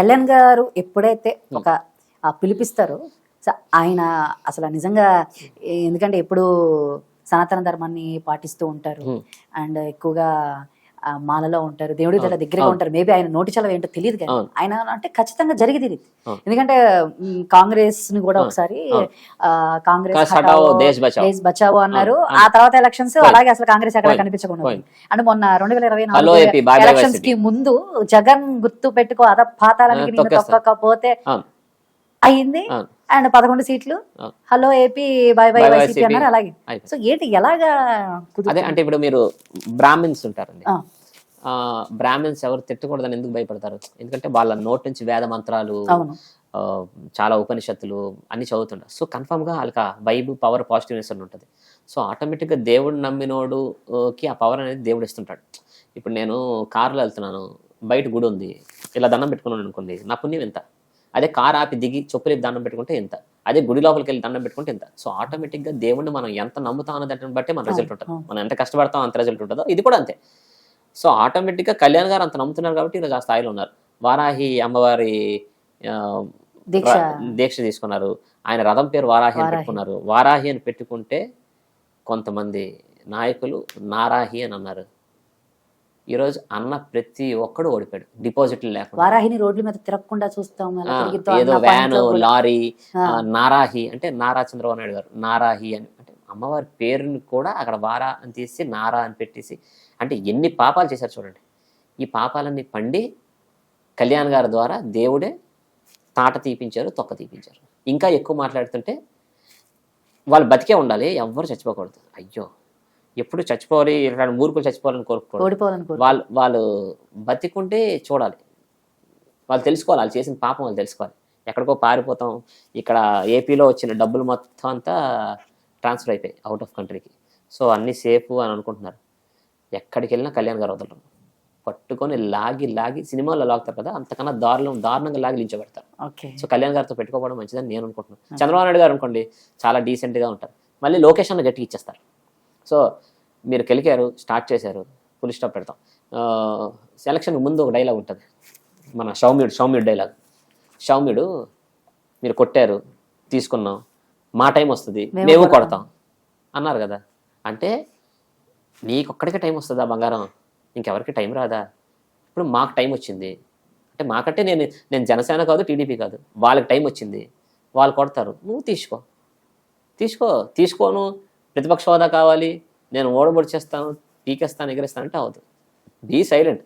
కళ్యాణ్ గారు ఎప్పుడైతే ఒక ఆ పిలిపిస్తారో ఆయన అసలు నిజంగా ఎందుకంటే ఎప్పుడు సనాతన ధర్మాన్ని పాటిస్తూ ఉంటారు. అండ్ ఎక్కువగా మాలలో ఉంటారు దేవుడి దగ్గర అవును, దగ్గరగా. ఉంటారు మేబీ ఆయన నోటి చలవ ఏంటో తెలియదు కానీ. ఆయన అంటే ఖచ్చితంగా జరిగేది ఇది. ఎందుకంటే కాంగ్రెస్ని కూడా ఒకసారి కాంగ్రెస్ దేశ్ బచావో. అన్నారు ఆ తర్వాత ఎలక్షన్స్. అలాగే అసలు కాంగ్రెస్ ఎక్కడ. కనిపించకుండా. అంటే మొన్న రెండు వేల ఇరవై బాయ్ ఎలక్షన్స్. కి ముందు జగన్ గుర్తు పెట్టుకో అద పాతాలనికి. తొక్కకపోతే అవును అయ్యింది అవును అండ్ పదకొండు సీట్లు. Hello AP bye bye YCP. అన్నారు. అలాగే. సో ఏంటి ఎలాగా? అదే అంటే ఇప్పుడు మీరు బ్రాహ్మిన్స్ ఉంటారండి. ఆ, ఆ బ్రాహ్మిన్స్ ఎవరు తిట్టకూడదని ఎందుకు భయపడతారు? ఎందుకంటే వాళ్ళ నోట్ నుంచి వేద మంత్రాలు ఆ, చాలా ఉపనిషత్తులు అన్ని చదువుతుంటారు సో కన్ఫామ్గా వాళ్ళకి వైబ్ పవర్ పాజిటివ్నెస్ అని ఉంటుంది. సో ఆటోమేటిక్గా దేవుడు నమ్మినోడుకి ఆ పవర్ అనేది దేవుడు ఇస్తుంటాడు. ఇప్పుడు నేను కారులో వెళ్తున్నాను. బయట గుడి ఉంది. ఇలా దండం పెట్టుకున్నాను అనుకోండి. నా పుణ్యం ఎంత? అదే కార్ ఆపి దిగి చెప్పులు దండం పెట్టుకుంటే ఎంత అదే గుడి లోపలికి వెళ్ళి దండం పెట్టుకుంటే ఎంత సో ఆటోమేటిక్గా దేవుడిని మనం ఎంత నమ్ముతాం అన్న దాన్ని బట్టి మన రిజల్ట్ ఉంటుంది. మనం ఎంత కష్టపడతాం అంత రిజల్ట్ ఉంటుందో ఇది కూడా అంతే. సో ఆటోమేటిక్గా కళ్యాణ్ గారు అంత నమ్ముతున్నారు కాబట్టి ఈరోజు ఆ స్థాయిలో ఉన్నారు. వారాహి అమ్మవారి దీక్ష. తీసుకున్నారు. ఆయన రథం పేరు వారాహి అని. పెట్టుకున్నారు. వారాహి అని పెట్టుకుంటే కొంతమంది నాయకులు నారాహి అని అన్నారు. ఈరోజు అన్న ప్రతి ఒక్కడు ఓడిపోయాడు. డిపాజిట్లు లేకుండా. వారాహిని రోడ్ల మీద తిరగకుండా చూస్తాం. ఏదో వ్యాన్. లారీ నారాహి అంటే నారా చంద్రబాబు నాయుడు గారు. నారాహి అని అంటే అమ్మవారి పేరుని కూడా అక్కడ వారా అని తీసి నారా అని పెట్టేసి అంటే ఎన్ని పాపాలు చేశారు చూడండి. ఈ పాపాలన్నీ పండి కళ్యాణ్ గారి ద్వారా దేవుడే తాట తీపించారు తొక్క తీపించారు. ఇంకా ఎక్కువ మాట్లాడుతుంటే వాళ్ళు బతికే ఉండాలి ఎవ్వరు చచ్చిపోకూడదు. అయ్యో. ఎప్పుడు చచ్చిపోవాలి ఇలాంటి మూర్ఖులు చచ్చిపోవాలని కోరుకోకూడదు ఓడిపోవాలని కోరు వాళ్ళు వాళ్ళు బతికుంటే చూడాలి. వాళ్ళు తెలుసుకోవాలి వాళ్ళు చేసిన పాపం వాళ్ళు తెలుసుకోవాలి. ఎక్కడికో పారిపోతాం ఇక్కడ ఏపీలో వచ్చిన డబ్బులు మొత్తం అంతా ట్రాన్స్ఫర్ అయిపోయాయి అవుట్ ఆఫ్ కంట్రీకి సో అన్నీ సేఫ్ అని అనుకుంటున్నారు. ఎక్కడికి వెళ్ళినా కళ్యాణ్ గారు వదలరు. పట్టుకొని లాగి లాగి సినిమాలో లాగుతారు కదా అంతకన్నా దారుణం దారుణంగా లాగి లించబెడతారు ఓకే. సో కళ్యాణ్ గారితో పెట్టుకోవడం మంచిదని నేను అనుకుంటున్నాను. చంద్రబాబు నాయుడు గారు అనుకోండి చాలా డీసెంట్గా ఉంటారు. మళ్ళీ లొకేషన్లో గట్టిగా ఇచ్చేస్తారు. సో మీరు కెలికారు స్టార్ట్ చేశారు ఫుల్ స్టాప్ పెడతాం. సెలక్షన్ ముందు ఒక డైలాగ్ ఉంటుంది. మన షౌమ్యుడు షౌమ్యుడు డైలాగ్ షౌమ్యుడు మీరు కొట్టారు తీసుకున్నాం మా టైం వస్తుంది మేము. కొడతాం. అన్నారు కదా. అంటే నీకొక్కడికే టైం వస్తుందా బంగారం? ఇంకెవరికి టైం రాదా? ఇప్పుడు మాకు టైం వచ్చింది. అంటే మాకంటే నేను నేను జనసేన కాదు టీడీపీ కాదు. వాళ్ళకి టైం వచ్చింది. వాళ్ళు కొడతారు. నువ్వు తీసుకో. తీసుకో తీసుకోను. ప్రతిపక్ష హోదా కావాలి. నేను ఓడబొడి చేస్తాను పీకేస్తాను ఎగరేస్తాను అంటే అవదు బీ సైలెంట్